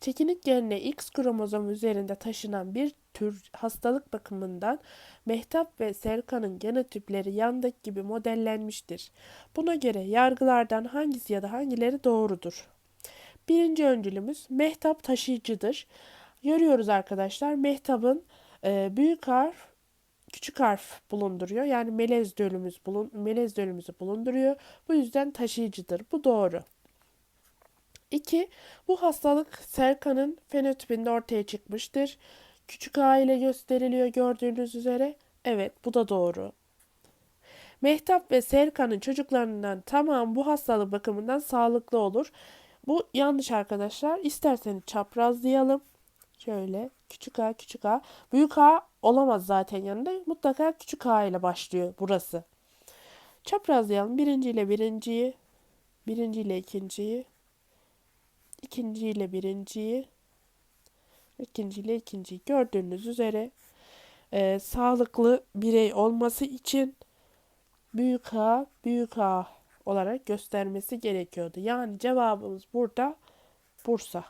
Çekinik genle X kromozomu üzerinde taşınan bir tür hastalık bakımından Mehtap ve Serkan'ın genotipleri yandaki gibi modellenmiştir. Buna göre yargılardan hangisi ya da hangileri doğrudur? Birinci öncülümüz Mehtap taşıyıcıdır. Görüyoruz arkadaşlar Mehtap'ın e, büyük harf küçük harf bulunduruyor. Yani melez dölümüz bulun, melez dölümüzü bulunduruyor. Bu yüzden taşıyıcıdır. Bu doğru. 2. Bu hastalık Serkan'ın fenotipinde ortaya çıkmıştır. Küçük A ile gösteriliyor gördüğünüz üzere. Evet bu da doğru. Mehtap ve Serkan'ın çocuklarından tamam bu hastalık bakımından sağlıklı olur. Bu yanlış arkadaşlar. İsterseniz çaprazlayalım. Şöyle küçük a küçük a. Büyük a olamaz zaten yanında. Mutlaka küçük a ile başlıyor burası. Çaprazlayalım. Birinci ile birinciyi. Birinci ile ikinciyi. İkinci ile birinciyi. ikinci ile ikinciyi. Gördüğünüz üzere e, sağlıklı birey olması için büyük A, büyük A olarak göstermesi gerekiyordu. Yani cevabımız burada Bursa.